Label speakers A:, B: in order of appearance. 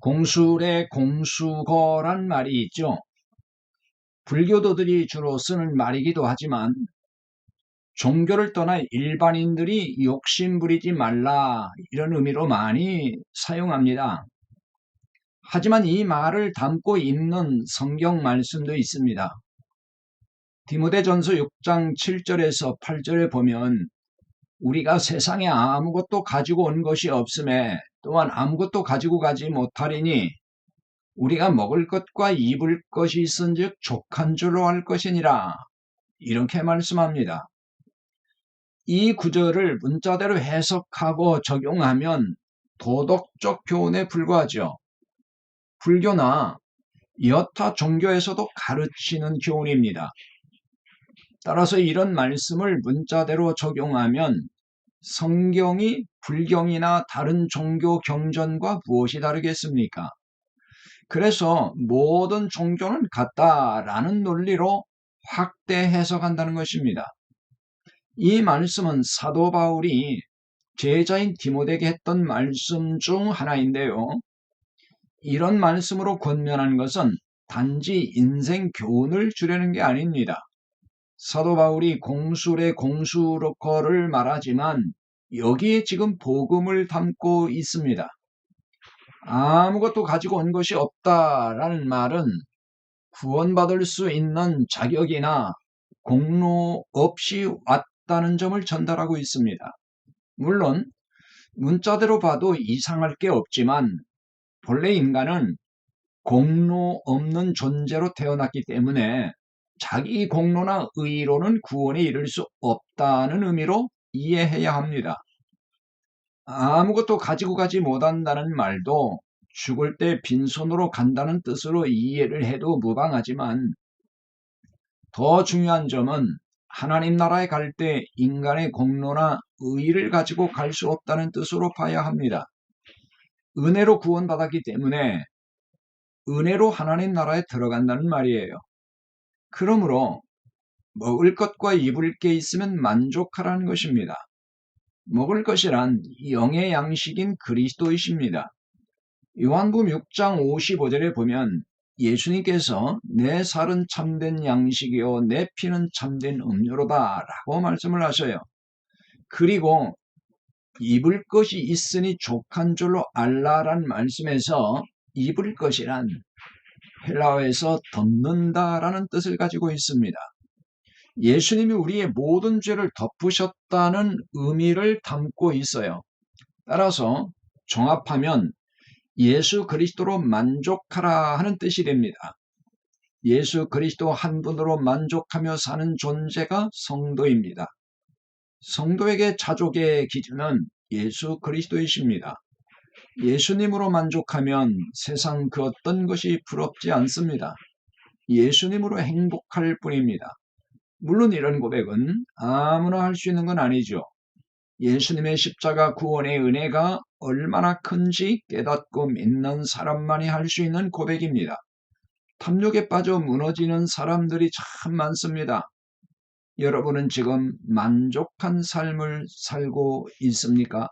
A: 공술의 공수거란 말이 있죠. 불교도들이 주로 쓰는 말이기도 하지만 종교를 떠나 일반인들이 욕심 부리지 말라 이런 의미로 많이 사용합니다. 하지만 이 말을 담고 있는 성경 말씀도 있습니다. 디모데전서 6장 7절에서 8절에 보면 우리가 세상에 아무것도 가지고 온 것이 없음에 또한 아무것도 가지고 가지 못하리니 우리가 먹을 것과 입을 것이 있은즉 족한 줄로 할 것이니라 이렇게 말씀합니다. 이 구절을 문자대로 해석하고 적용하면 도덕적 교훈에 불과하죠. 불교나 여타 종교에서도 가르치는 교훈입니다. 따라서 이런 말씀을 문자대로 적용하면 성경이 불경이나 다른 종교 경전과 무엇이 다르겠습니까? 그래서 모든 종교는 같다라는 논리로 확대 해석한다는 것입니다. 이 말씀은 사도 바울이 제자인 디모데에게 했던 말씀 중 하나인데요. 이런 말씀으로 권면한 것은 단지 인생 교훈을 주려는 게 아닙니다. 사도 바울이 공술의 공수로커를 말하지만 여기에 지금 복음을 담고 있습니다. 아무것도 가지고 온 것이 없다라는 말은 구원받을 수 있는 자격이나 공로 없이 왔다는 점을 전달하고 있습니다. 물론 문자대로 봐도 이상할 게 없지만 본래 인간은 공로 없는 존재로 태어났기 때문에 자기 공로나 의로는 구원에 이를 수 없다는 의미로 이해해야 합니다. 아무것도 가지고 가지 못한다는 말도 죽을 때 빈손으로 간다는 뜻으로 이해를 해도 무방하지만 더 중요한 점은 하나님 나라에 갈 때 인간의 공로나 의를 가지고 갈 수 없다는 뜻으로 봐야 합니다. 은혜로 구원받았기 때문에 은혜로 하나님 나라에 들어간다는 말이에요. 그러므로 먹을 것과 입을 게 있으면 만족하라는 것입니다. 먹을 것이란 영의 양식인 그리스도이십니다. 요한복음 6장 55절에 보면 예수님께서 내 살은 참된 양식이요 내 피는 참된 음료로다 라고 말씀을 하셔요. 그리고 입을 것이 있으니 족한 줄로 알라란 말씀에서 입을 것이란 헬라어에서 덮는다라는 뜻을 가지고 있습니다. 예수님이 우리의 모든 죄를 덮으셨다는 의미를 담고 있어요. 따라서 종합하면 예수 그리스도로 만족하라 하는 뜻이 됩니다. 예수 그리스도 한 분으로 만족하며 사는 존재가 성도입니다. 성도에게 자족의 기준은 예수 그리스도이십니다. 예수님으로 만족하면 세상 그 어떤 것이 부럽지 않습니다. 예수님으로 행복할 뿐입니다. 물론 이런 고백은 아무나 할 수 있는 건 아니죠. 예수님의 십자가 구원의 은혜가 얼마나 큰지 깨닫고 믿는 사람만이 할 수 있는 고백입니다. 탐욕에 빠져 무너지는 사람들이 참 많습니다. 여러분은 지금 만족한 삶을 살고 있습니까?